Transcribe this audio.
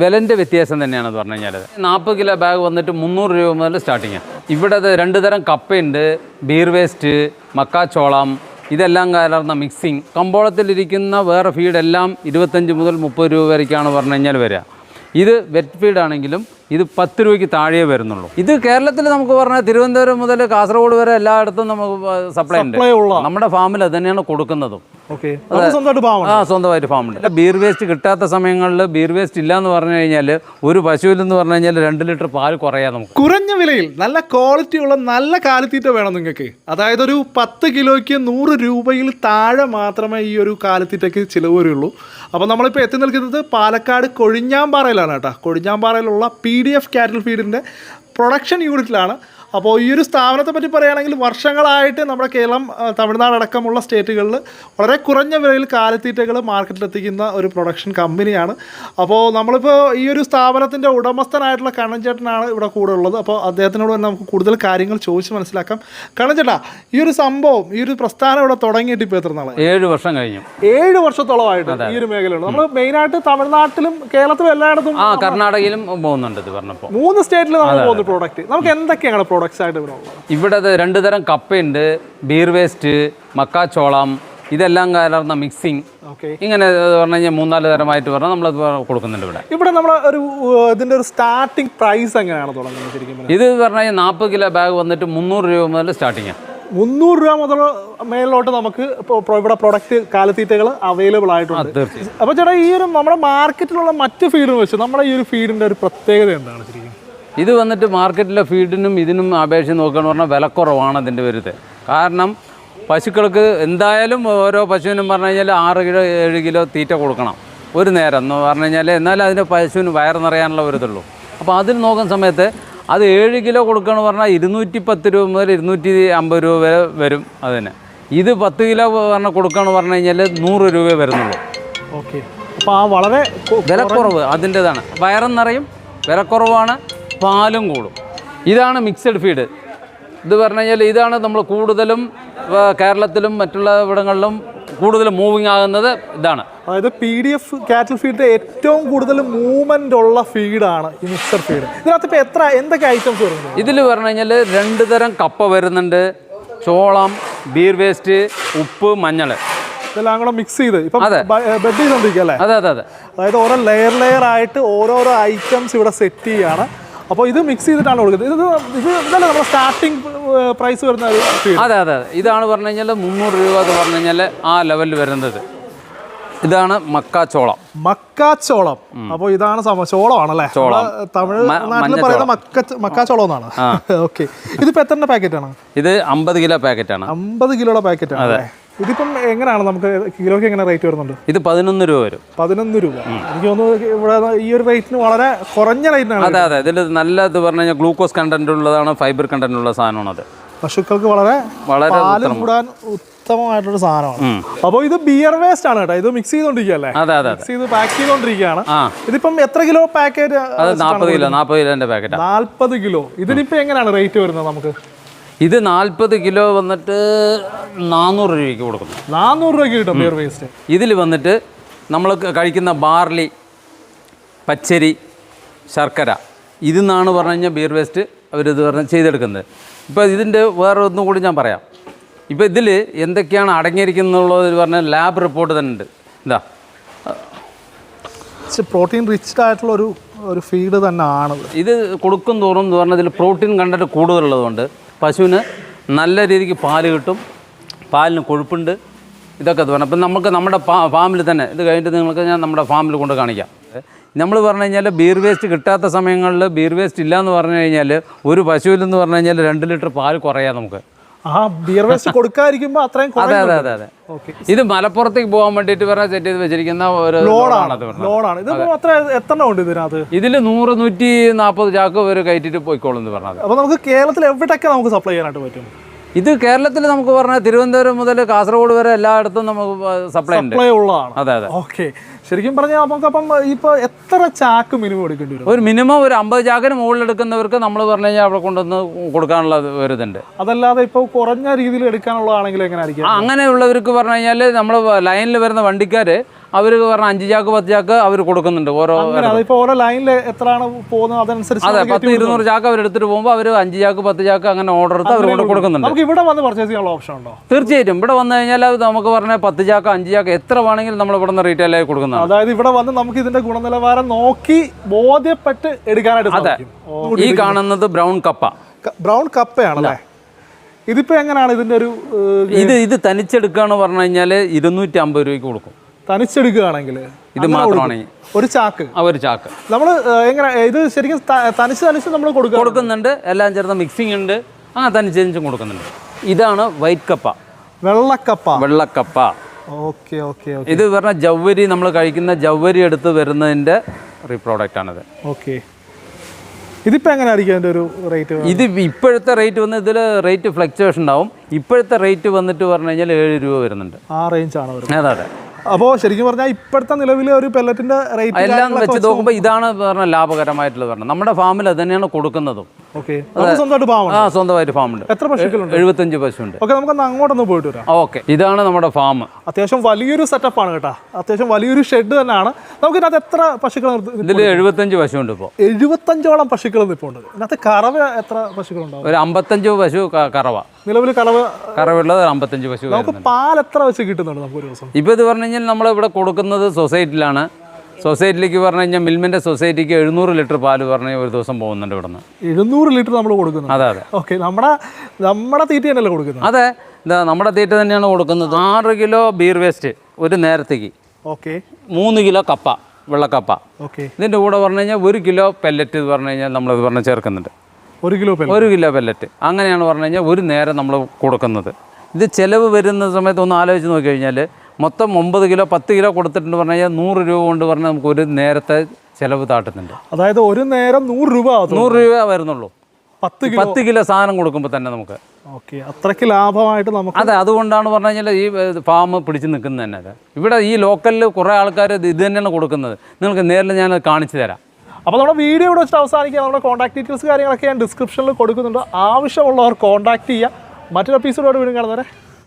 വിലന്റെ വ്യത്യാസം തന്നെയാണ് പറഞ്ഞു കഴിഞ്ഞാൽ നാൽപ്പത് കിലോ ബാഗ് വന്നിട്ട് മുന്നൂറ് രൂപ മുതൽ സ്റ്റാർട്ടിങ് ഇവിടെ രണ്ട് തരം കപ്പയുണ്ട്. ബീർ വേസ്റ്റ് മക്കാച്ചോളം ഇതെല്ലാം കലർന്ന മിക്സിങ് കമ്പോളത്തിലിരിക്കുന്ന വേറെ ഫീഡെല്ലാം ഇരുപത്തഞ്ച് മുതൽ മുപ്പത് രൂപ വരയ്ക്കാണ് പറഞ്ഞു കഴിഞ്ഞാൽ വരിക. ഇത് വെറ്റ് ഫീഡാണെങ്കിലും ഇത് പത്ത് രൂപയ്ക്ക് താഴെ വരുന്നുള്ളൂ. ഇത് കേരളത്തിൽ നമുക്ക് പറഞ്ഞാൽ തിരുവനന്തപുരം മുതൽ കാസർഗോഡ് വരെ എല്ലായിടത്തും നമുക്ക് സപ്ലൈ ഉണ്ട്. നമ്മുടെ ഫാമിൽ അത് തന്നെയാണ് കൊടുക്കുന്നതും. സ്വന്തമായിട്ട് ഫാം ഉണ്ട് ബീർ വേസ്റ്റ് കിട്ടാത്ത സമയങ്ങളിൽ ബീർ വേസ്റ്റ് ഇല്ല എന്ന് പറഞ്ഞു കഴിഞ്ഞാൽ ഒരു പശുവിൽ എന്ന് പറഞ്ഞു കഴിഞ്ഞാൽ രണ്ട് ലിറ്റർ പാൽ കുറയാ നമുക്ക്. കുറഞ്ഞ വിലയിൽ നല്ല ക്വാളിറ്റി ഉള്ള നല്ല കാലിത്തീറ്റ വേണം നിങ്ങൾക്ക് അതായത് ഒരു പത്ത് കിലോയ്ക്ക് നൂറ് രൂപയിൽ താഴെ മാത്രമേ ഈ ഒരു കാലിത്തീറ്റയ്ക്ക് ചിലവ് വരുള്ളൂ. അപ്പോൾ നമ്മളിപ്പോൾ എത്തി നിൽക്കുന്നത് പാലക്കാട് കൊഴിഞ്ഞാമ്പാറയിലാണ് കേട്ടോ. കൊഴിഞ്ഞാമ്പാറയിലുള്ള പി ഡി എഫ് കാറ്റൽ ഫീഡിന്റെ പ്രൊഡക്ഷൻ യൂണിറ്റിലാണ് അപ്പോൾ ഈ ഒരു സ്ഥാപനത്തെ പറ്റി പറയുകയാണെങ്കിൽ വർഷങ്ങളായിട്ട് നമ്മുടെ കേരളം തമിഴ്നാട് അടക്കമുള്ള സ്റ്റേറ്റുകളിൽ വളരെ കുറഞ്ഞ വിലയിൽ കാലിത്തീറ്റകൾ മാർക്കറ്റിലെത്തിക്കുന്ന ഒരു പ്രൊഡക്ഷൻ കമ്പനിയാണ്. അപ്പോൾ നമ്മളിപ്പോൾ ഈ ഒരു സ്ഥാപനത്തിന്റെ ഉടമസ്ഥനായിട്ടുള്ള കണ്ണഞ്ചേട്ടനാണ് ഇവിടെ കൂടെ ഉള്ളത്. അപ്പോൾ അദ്ദേഹത്തിനോട് തന്നെ നമുക്ക് കൂടുതൽ കാര്യങ്ങൾ ചോദിച്ച് മനസ്സിലാക്കാം. കണ്ണഞ്ചേട്ടാ ഈ ഒരു സംഭവം ഈ ഒരു പ്രസ്ഥാനം ഇവിടെ തുടങ്ങിയിട്ട് ഇപ്പോൾ എത്ര നാളായി? ഏഴ് വർഷം കഴിഞ്ഞു. ഏഴ് വർഷത്തോളമായിട്ട് ഈ ഒരു മേഖലയുണ്ട് നമ്മൾ മെയിനായിട്ട് തമിഴ്നാട്ടിലും കേരളത്തിലും എല്ലായിടത്തും ആ കർണാടകയിലും പോകുന്നുണ്ട് ഇത് പറഞ്ഞപ്പോൾ. മൂന്ന് സ്റ്റേറ്റിൽ നമ്മൾ പോകുന്ന പ്രോഡക്റ്റ് നമുക്ക് എന്തൊക്കെയാണ് പ്രോഡക്റ്റ്സ് ആയിട്ട് ഇവിടെ ഉള്ളത്. ഇവിടെ രണ്ടു തരം കപ്പയുണ്ട്. ബീർ വേസ്റ്റ് മക്കാച്ചോളം ഇതെല്ലാം കലർന്ന മിക്സിങ് ഓക്കെ ഇങ്ങനെ പറഞ്ഞു കഴിഞ്ഞാൽ മൂന്നാൽ തരമായിട്ട് പറഞ്ഞാൽ നമ്മളത് കൊടുക്കുന്നുണ്ട് ഇവിടെ. ഇവിടെ നമ്മൾ ഒരു ഇതിന്റെ ഇതിന്റെ ഒരു സ്റ്റാർട്ടിംഗ് പ്രൈസ് എങ്ങനെയാണ് തുടങ്ങുന്നത് ശരിക്കും പറഞ്ഞാൽ? ഇത് പറഞ്ഞു കഴിഞ്ഞാൽ നാൽപ്പത് കിലോ ബാഗ് വന്നിട്ട് മുന്നൂറ് രൂപ മുതൽ സ്റ്റാർട്ടിങ് മുന്നൂറ് രൂപ മുതൽ മേലിലോട്ട് നമുക്ക് ഇവിടെ പ്രൊഡക്റ്റ് കാലത്തീറ്റകൾ അവൈലബിൾ ആയിട്ടുണ്ട്. അപ്പോൾ ചേട്ടാ ഈ ഒരു നമ്മുടെ മാർക്കറ്റിലുള്ള മറ്റ് ഫീഡ് വെച്ച് നമ്മുടെ ഈ ഒരു ഫീഡിന്റെ ഒരു പ്രത്യേകത എന്താണ് ശരിക്കും? ഇത് വന്നിട്ട് മാർക്കറ്റിലെ ഫീഡിനും ഇതിനും അപേക്ഷിച്ച് നോക്കുകയെന്ന് പറഞ്ഞാൽ വിലക്കുറവാണ് അതിന്റെ വരുത് കാരണം പശുക്കൾക്ക് എന്തായാലും ഓരോ പശുവിനും പറഞ്ഞു കഴിഞ്ഞാൽ ആറ് കിലോ ഏഴ് കിലോ തീറ്റ കൊടുക്കണം ഒരു നേരം എന്ന് പറഞ്ഞു കഴിഞ്ഞാൽ. എന്നാലും അതിന്റെ പശുവിന് വയറ് നിറയാനുള്ള ഒരിതുള്ളൂ അപ്പോൾ അതിന് നോക്കുന്ന സമയത്ത് അത് ഏഴ് കിലോ കൊടുക്കുകയെന്ന് പറഞ്ഞാൽ ഇരുന്നൂറ്റി പത്ത് രൂപ മുതൽ ഇരുന്നൂറ്റി അമ്പത് രൂപ വരെ വരും അതിന്. ഇത് പത്ത് കിലോ പറഞ്ഞാൽ കൊടുക്കുകയെന്ന് പറഞ്ഞു കഴിഞ്ഞാൽ നൂറ് രൂപ വരുന്നുള്ളൂ. ഓക്കെ. അപ്പോൾ ആ വളരെ വിലക്കുറവ് അതിന്റെതാണ്. വയറും നിറയും വിലക്കുറവാണ്. പാലും കൂടും. ഇതാണ് മിക്സഡ് ഫീഡ് ഇത് പറഞ്ഞു കഴിഞ്ഞാൽ ഇതാണ് നമ്മൾ കൂടുതലും കേരളത്തിലും മറ്റുള്ള ഇവിടങ്ങളിലും കൂടുതൽ മൂവിങ് ആകുന്നത് ഇതാണ്. അതായത് പി ഡി എഫ് കാറ്റൽ ഫീഡിന്റെ ഏറ്റവും കൂടുതൽ മൂവ്മെന്റ് ഉള്ള ഫീഡാണ് ഈ മിക്സർ ഫീഡ് ഇതിനകത്ത് ഇപ്പോൾ എത്ര എന്തൊക്കെ ഐറ്റംസ് വരുന്നത് ഇതിൽ പറഞ്ഞു കഴിഞ്ഞാൽ രണ്ട് തരം കപ്പ വരുന്നുണ്ട്. ചോളം ബീർ വേസ്റ്റ് ഉപ്പ് മഞ്ഞൾ. ഇതെല്ലാം കൂടെ മിക്സ് ചെയ്ത്. ഇപ്പം ബെഡ് ചെയ്തോണ്ടിരിക്കുക അല്ലേ? അതെ അതെ അതെ. അതായത് ഓരോ ലെയർ ലെയർ ആയിട്ട് ഓരോരോ ഐറ്റംസ് ഇവിടെ സെറ്റ് ചെയ്യാണ്. അപ്പോൾ ഇത് മിക്സ് ചെയ്തിട്ടാണ് കൊടുക്കുന്നത്. ഇത് ഇത് ഇതല്ലേ നമ്മുടെ സ്റ്റാർട്ടിങ് പ്രൈസ് വരുന്നത് അതെ അതെ അതെ. ഇതാണ് പറഞ്ഞു കഴിഞ്ഞാൽ മുന്നൂറ് രൂപ എന്ന് പറഞ്ഞു കഴിഞ്ഞാൽ ആ ലെവലിൽ വരുന്നത്. ഇതാണ് മക്കാച്ചോളം മക്കാച്ചോളം അപ്പോൾ ഇതാണ് ചോളമാണല്ലേ? തമിഴ് നാട്ടിൽ പറയുന്ന മക്ക മക്കാച്ചോളം എന്നാണ് ഓക്കെ ഇതിപ്പോൾ എത്ര പാക്കറ്റാണ് ഇത് അമ്പത് കിലോ പാക്കറ്റാണ് അമ്പത് കിലോയുടെ പാക്കറ്റാണ് അല്ലേ? ഇതിപ്പം എങ്ങനെയാണ് നമുക്ക് കിലോയ്ക്ക് എങ്ങനെ റേറ്റ് വരുന്നുണ്ട്? ഇത് പതിനൊന്ന് രൂപ വരും. പതിനൊന്ന് രൂപ. എനിക്ക് തോന്നുന്നു ഇവിടെ ഈ ഒരു റേറ്റിന് വളരെ കുറഞ്ഞ റേറ്റിനാണ് അതെ അതെ. ഇതിൽ നല്ല ഇത് പറഞ്ഞു കഴിഞ്ഞാൽ ഗ്ലൂക്കോസ് കണ്ടന്റ് ഉള്ളതാണ് ഫൈബർ കണ്ടന്റ് ഉള്ള സാധനമാണ് അത്. പശുക്കൾക്ക് വളരെ വളരെ കൂടാൻ ഉത്തമമായിട്ടൊരു സാധനമാണ്. അപ്പോൾ ഇത് ബിയർ വേസ്റ്റ് ആണ് കേട്ടോ. ഇത് മിക്സ് ചെയ്തോണ്ടിരിക്കുകയല്ലേ? അതെ അതെ മിക്സ് ചെയ്ത് പാക്ക് ചെയ്തോണ്ടിരിക്കുകയാണ്. ഇതിപ്പം എത്ര കിലോ പാക്കറ്റ് നാൽപ്പത് കിലോ നാൽപ്പത് കിലോന്റെ പാക്കറ്റാണ് നാൽപ്പത് കിലോ. ഇതിനിപ്പോ എങ്ങനെയാണ് റേറ്റ് വരുന്നത് നമുക്ക്? ഇത് നാൽപ്പത് കിലോ വന്നിട്ട് നാനൂറ് രൂപയ്ക്ക് കൊടുക്കുന്നു. നാനൂറ് രൂപയ്ക്ക് കിട്ടും ബിയർ വേസ്റ്റ് ഇതിൽ വന്നിട്ട് നമ്മൾ കഴിക്കുന്ന ബാർലി പച്ചരി ശർക്കര ഇതിൽ നിന്നാണ് പറഞ്ഞു കഴിഞ്ഞാൽ വേസ്റ്റ് വേസ്റ്റ് അവരിത് പറഞ്ഞ് ചെയ്തെടുക്കുന്നത്. ഇപ്പോൾ ഇതിന്റെ വേറെ ഒന്നും കൂടി ഞാൻ പറയാം. ഇപ്പോൾ ഇതിൽ എന്തൊക്കെയാണ് അടങ്ങിയിരിക്കുന്നുള്ളത് പറഞ്ഞാൽ ലാബ് റിപ്പോർട്ട് തന്നെ ഉണ്ട് എന്താ പ്രോട്ടീൻ റിച്ച്ഡ് ആയിട്ടുള്ള ഒരു ഒരു ഫീഡ് തന്നെ ആണ് ഇത് കൊടുക്കും തോറും എന്ന് പറഞ്ഞാൽ ഇതിൽ പ്രോട്ടീൻ കണ്ടന്റ് കൂടുതലുള്ളതുകൊണ്ട് പശുവിന് നല്ല രീതിക്ക് പാൽ കിട്ടും. പാലിന് കൊഴുപ്പുണ്ട്. ഇതൊക്കെ ഇത് വേണം അപ്പം നമുക്ക് നമ്മുടെ ഫാമിൽ തന്നെ ഇത് കഴിഞ്ഞിട്ട് നിങ്ങൾക്ക് ഞാൻ നമ്മുടെ ഫാമിൽ കൊണ്ട് കാണിക്കാം. നമ്മൾ പറഞ്ഞു കഴിഞ്ഞാൽ ബീർ വേസ്റ്റ് കിട്ടാത്ത സമയങ്ങളിൽ ബീർ വേസ്റ്റ് ഇല്ല എന്ന് പറഞ്ഞു കഴിഞ്ഞാൽ ഒരു പശുവിൽ എന്ന് പറഞ്ഞു കഴിഞ്ഞാൽ രണ്ട് ലിറ്റർ പാൽ കുറയാം നമുക്ക്. ആ ബിയർ വേസ്റ്റ് കൊടുക്കാതിരിക്കുമ്പോൾ അത്രയും അതെ അതെ അതെ ഇത് മലപ്പുറത്തേക്ക് പോകാൻ വേണ്ടിയിട്ട് പറഞ്ഞാൽ സെറ്റ് ചെയ്ത് വെച്ചിരിക്കുന്ന ഒരു ലോഡാണ്. ലോഡാണ് ഇത് അത്ര എത്ര ഉണ്ട് ഇതിനകത്ത്? ഇതിൽ നൂറ് നൂറ്റി നാൽപ്പത് ചാക്ക് ഒരു കയറ്റിട്ട് പോയിക്കോളും എന്ന് പറഞ്ഞത്. അപ്പോൾ നമുക്ക് കേരളത്തിൽ എവിടെയൊക്കെ നമുക്ക് സപ്ലൈ ചെയ്യാനായിട്ട് പറ്റും. ഇത് കേരളത്തിൽ നമുക്ക് പറഞ്ഞാൽ തിരുവനന്തപുരം മുതൽ കാസർഗോഡ് വരെ എല്ലായിടത്തും നമുക്ക് സപ്ലൈ ഉണ്ട്. സപ്ലൈ ഉള്ളതാണ്. അതെ അതെ. ഓക്കെ ശരിക്കും പറഞ്ഞാൽ നമുക്കപ്പം ഇപ്പൊ എത്ര ചാക്ക് മിനിമം എടുക്കേണ്ടി വരും? ഒരു മിനിമം ഒരു അമ്പത് ചാക്കിന് മുകളിൽ എടുക്കുന്നവർക്ക് നമ്മൾ പറഞ്ഞു കഴിഞ്ഞാൽ അവിടെ കൊണ്ടുവന്ന് കൊടുക്കാനുള്ള ഒരു ഇതുണ്ട്. അതല്ലാതെ ഇപ്പോൾ കുറഞ്ഞ രീതിയിൽ എടുക്കാനുള്ളതാണെങ്കിൽ എങ്ങനെ ആയിരിക്കും? ആ, അങ്ങനെയുള്ളവർക്ക് പറഞ്ഞു കഴിഞ്ഞാൽ നമ്മൾ ലൈനിൽ വരുന്ന വണ്ടിക്കാർ അവർ പറഞ്ഞ അഞ്ച് ചാക്ക് പത്ത് ചാക്ക് അവർ കൊടുക്കുന്നുണ്ട് ഓരോ ഓരോ ലൈനിൽ എത്രയാണ് പോകുന്നത്? അതനുസരിച്ച് അതെ പത്ത് ഇരുന്നൂറ് ചാക്ക് അവർ എടുത്തിട്ട് പോകുമ്പോൾ അവർ അഞ്ച് ചാക്ക് പത്ത് ചാക്ക് അങ്ങനെ ഓർഡർ എടുത്ത് അവർ കൊണ്ട് കൊടുക്കുന്നുണ്ട്. നമുക്ക് ഇവിടെ വന്ന് പർച്ചേസ് ചെയ്യാനുള്ള ഓപ്ഷൻ ഉണ്ടോ? തീർച്ചയായിട്ടും. ഇവിടെ വന്നു കഴിഞ്ഞാൽ അത് നമുക്ക് പറഞ്ഞാൽ പത്ത് ചാക്ക് അഞ്ച് ചാക്ക് എത്ര വേണമെങ്കിലും നമ്മൾ ഇവിടെ നിന്ന് റീറ്റെയിലായി അതായത് ഇവിടെ വന്ന് നമുക്ക് ഇതിന്റെ ഗുണനിലവാരം നോക്കി ബോധ്യപ്പെട്ട് എടുക്കാനായിട്ട് ഈ കാണുന്നത് ബ്രൗൺ കപ്പ. ബ്രൗൺ കപ്പയാണല്ലേ? ഇതിപ്പോ എങ്ങനെയാണ് ഇതിന്റെ ഒരു ഇത് ഇത് തനിച്ചെടുക്കുകയെന്ന് പറഞ്ഞു കഴിഞ്ഞാൽ ഇരുന്നൂറ്റി അമ്പത് രൂപയ്ക്ക് കൊടുക്കും. തനിച്ചെടുക്കുകയാണെങ്കിൽ ഇത് മാത്രമാണെങ്കിൽ ഒരു ചാക്ക്? ആ ഒരു ചാക്ക്. നമ്മൾ എങ്ങനെ ഇത് ശരിക്കും തനിച്ച് തനിച്ച് നമ്മൾ കൊടുക്കുക കൊടുക്കുന്നുണ്ട്. എല്ലാം ചേർന്ന് മിക്സിംഗ് ഉണ്ട്. അങ്ങനെ തനിച്ചെനിച്ചും കൊടുക്കുന്നുണ്ട്. ഇതാണ് വൈറ്റ് കപ്പ. വെള്ളക്കപ്പ. വെള്ളക്കപ്പ. ഓക്കെ ഓക്കെ ഇത് പറഞ്ഞ ജൗവരി നമ്മൾ കഴിക്കുന്ന ജൗവരി എടുത്ത് വരുന്നതിന്റെ റീപ്രോഡക്റ്റ് ആണിത്. ഓക്കെ. ഇതിപ്പോ എങ്ങനെ ആയിരിക്കും അതിന്റെ ഒരു റേറ്റ് ഇത് ഇപ്പോഴത്തെ റേറ്റ് വന്ന് ഇതിൽ റേറ്റ് ഫ്ലക്ച്വേഷൻ ഉണ്ടാവും. ഇപ്പോഴത്തെ റേറ്റ് വന്നിട്ട് പറഞ്ഞു കഴിഞ്ഞാൽ ഏഴ് രൂപ വരുന്നുണ്ട്. ആ റേഞ്ച് ആണ് അതെ അതെ. അപ്പോൾ ശരിക്കും പറഞ്ഞാൽ ഇപ്പോഴത്തെ നിലവിലെ ഒരു പെല്ലറ്റിന്റെ റേറ്റ് എല്ലാം വെച്ച് നോക്കുമ്പോൾ ഇതാണ് പറഞ്ഞ ലാഭകരമായിട്ടുള്ളത് പറഞ്ഞത്. നമ്മുടെ ഫാമിൽ അത് തന്നെയാണ് കൊടുക്കുന്നതും. സ്വന്തമായിട്ട് ആ സ്വന്തമായിട്ട് ഫാമുണ്ട്. എത്ര പശുക്കളുണ്ട്? എഴുപത്തഞ്ച് പശുണ്ട്. ഓക്കെ നമുക്ക് അങ്ങോട്ടൊന്ന് പോയിട്ട് വരാം. ഓക്കെ. ഇതാണ് നമ്മുടെ ഫാം. അത്യാവശ്യം വലിയൊരു സെറ്റപ്പ് ആണ് കേട്ടോ. അത്യാവശ്യം വലിയൊരു ഷെഡ് തന്നെയാണ്. നമുക്ക് ഇതിനകത്ത് എത്ര പശുക്കൾ ഇതിൽ എഴുപത്തഞ്ച് പശുണ്ട് ഇപ്പോൾ എഴുപത്തഞ്ചോളം പശുക്കൾ ഉണ്ട്. ഇതിനകത്ത് കറവ എത്ര പശുക്കളുണ്ടാവും? ഒരു അമ്പത്തഞ്ച് പശു കറവ. നിലവിൽ കറവ കറവുള്ളത് അമ്പത്തഞ്ച് പശു നമുക്ക് പാൽ എത്ര വെച്ച് കിട്ടുന്നുണ്ട് നമുക്ക് ഒരു ദിവസം? ഇപ്പോൾ ഇത് പറഞ്ഞു കഴിഞ്ഞാൽ നമ്മൾ ഇവിടെ കൊടുക്കുന്നത് സൊസൈറ്റിയിലാണ്. സൊസൈറ്റിയിലേക്ക് പറഞ്ഞു കഴിഞ്ഞാൽ മിൽമിന്റെ സൊസൈറ്റിക്ക് എഴുന്നൂറ് ലിറ്റർ പാൽ പറഞ്ഞ് ഒരു ദിവസം പോകുന്നുണ്ട് ഇവിടുന്ന്. എഴുന്നൂറ് ലിറ്റർ നമ്മൾ കൊടുക്കുന്നു അതെ അതെ. ഓക്കെ നമ്മുടെ നമ്മുടെ തീറ്റ തന്നെയല്ലേ കൊടുക്കുന്നത്? അതെ ഇതാ നമ്മുടെ തീറ്റ തന്നെയാണ് കൊടുക്കുന്നത്. ആറ് കിലോ ബീർ വേസ്റ്റ് ഒരു നേരത്തേക്ക്. ഓക്കെ. മൂന്ന് കിലോ കപ്പ വെള്ളക്കപ്പ. ഓക്കെ. ഇതിന്റെ കൂടെ പറഞ്ഞു കഴിഞ്ഞാൽ ഒരു കിലോ പെല്ലറ്റ് എന്ന് പറഞ്ഞു കഴിഞ്ഞാൽ നമ്മളത് പറഞ്ഞ് ചേർക്കുന്നുണ്ട്. ഒരു കിലോ ഒരു കിലോ പെല്ലറ്റ് അങ്ങനെയാണ് പറഞ്ഞു കഴിഞ്ഞാൽ ഒരു നേരം നമ്മൾ കൊടുക്കുന്നത്. ഇത് ചിലവ് വരുന്ന സമയത്ത് ഒന്ന് ആലോചിച്ച് നോക്കി കഴിഞ്ഞാൽ മൊത്തം ഒമ്പത് കിലോ പത്ത് കിലോ കൊടുത്തിട്ടുണ്ട് പറഞ്ഞു കഴിഞ്ഞാൽ നൂറ് രൂപ കൊണ്ട് പറഞ്ഞാൽ നമുക്ക് ഒരു നേരത്തെ ചിലവ് താട്ടുന്നുണ്ട്. അതായത് ഒരു നേരം നൂറ് രൂപ നൂറ് രൂപ വരുന്നുള്ളൂ. പത്ത് പത്ത് കിലോ സാധനം കൊടുക്കുമ്പോൾ തന്നെ നമുക്ക്. ഓക്കെ അത്രയ്ക്ക് ലാഭമായിട്ട് നമുക്ക് അതെ അതുകൊണ്ടാണ് പറഞ്ഞു കഴിഞ്ഞാൽ ഈ ഫാം പിടിച്ച് നിൽക്കുന്നത് തന്നെ അത്. ഇവിടെ ഈ ലോക്കലിൽ കുറേ ആൾക്കാർ ഇത് തന്നെയാണ് കൊടുക്കുന്നത്. നിങ്ങൾക്ക് നേരിൽ ഞാൻ കാണിച്ചു തരാം. അപ്പോൾ നമ്മുടെ വീഡിയോ ഇവിടെ വെച്ചിട്ട് അവസാനിക്കുക നമ്മുടെ കോൺടാക്ട് ഡീറ്റെയിൽസ് കാര്യങ്ങളൊക്കെ ഞാൻ ഡിസ്ക്രിപ്ഷനിൽ കൊടുക്കുന്നുണ്ട്. ആവശ്യമുള്ളവർ കോൺടാക്ട് ചെയ്യുക മറ്റൊരു എപ്പിസോഡോട് വീണ്ടും കാണുന്നവരെ.